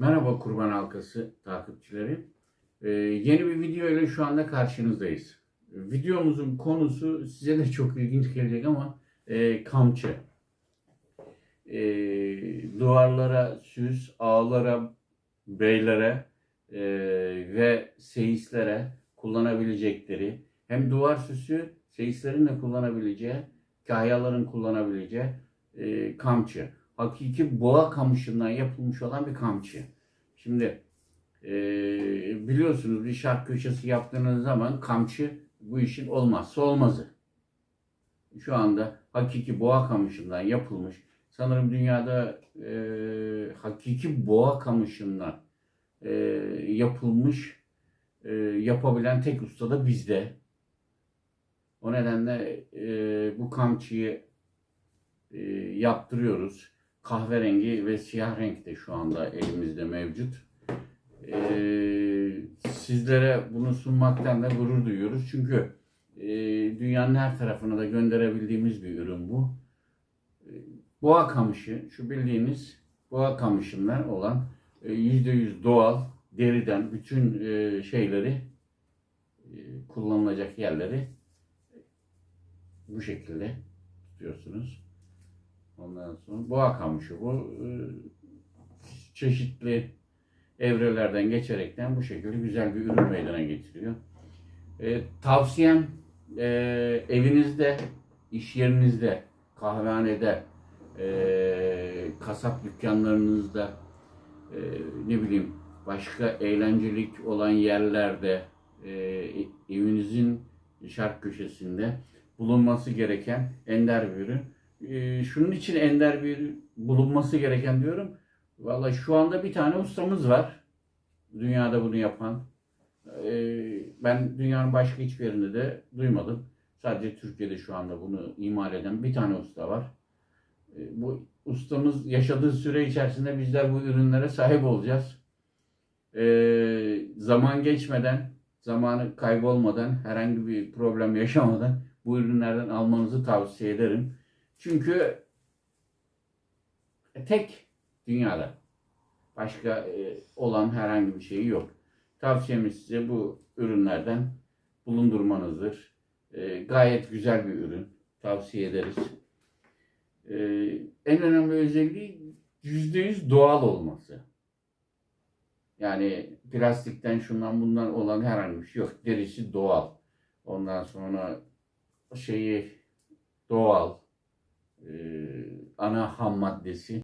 Merhaba Kurban Halkası takipçileri. Ee, yeni bir video ile şu anda karşınızdayız. Videomuzun konusu size de çok ilginç gelecek ama e, kamçı. E, duvarlara süs, ağlara, beylere e, ve seyislere kullanabilecekleri hem duvar süsü seyislerin de kullanabileceği, kahyaların kullanabileceği e, kamçı hakiki boğa kamışından yapılmış olan bir kamçı. Şimdi e, biliyorsunuz bir şark köşesi yaptığınız zaman kamçı bu işin olmazsa olmazı. Şu anda hakiki boğa kamışından yapılmış. Sanırım dünyada e, hakiki boğa kamışından e, yapılmış e, yapabilen tek usta da bizde. O nedenle e, bu kamçıyı e, yaptırıyoruz kahverengi ve siyah renkte şu anda elimizde mevcut. Ee, sizlere bunu sunmaktan da gurur duyuyoruz. Çünkü e, dünyanın her tarafına da gönderebildiğimiz bir ürün bu. E, boğa kamışı, şu bildiğiniz boğa kamışından olan e, %100 doğal deriden bütün e, şeyleri e, kullanılacak yerleri bu şekilde tutuyorsunuz. Ondan sonra boğa kamışı bu e, çeşitli evrelerden geçerekten bu şekilde güzel bir ürün meydana getiriyor. E, tavsiyem e, evinizde, iş yerinizde, kahvehanede, e, kasap dükkanlarınızda, e, ne bileyim başka eğlencelik olan yerlerde, e, evinizin şark köşesinde bulunması gereken ender bir ürün e, şunun için ender bir bulunması gereken diyorum. Valla şu anda bir tane ustamız var. Dünyada bunu yapan. E, ben dünyanın başka hiçbir yerinde de duymadım. Sadece Türkiye'de şu anda bunu imal eden bir tane usta var. E, bu ustamız yaşadığı süre içerisinde bizler bu ürünlere sahip olacağız. Zaman geçmeden, zamanı kaybolmadan, herhangi bir problem yaşamadan bu ürünlerden almanızı tavsiye ederim. Çünkü tek dünyada başka e, olan herhangi bir şey yok. Tavsiyemiz size bu ürünlerden bulundurmanızdır. E, gayet güzel bir ürün. Tavsiye ederiz. E, en önemli özelliği %100 doğal olması. Yani plastikten şundan bundan olan herhangi bir şey yok. Derisi doğal. Ondan sonra şeyi doğal. Ee, ana ham maddesi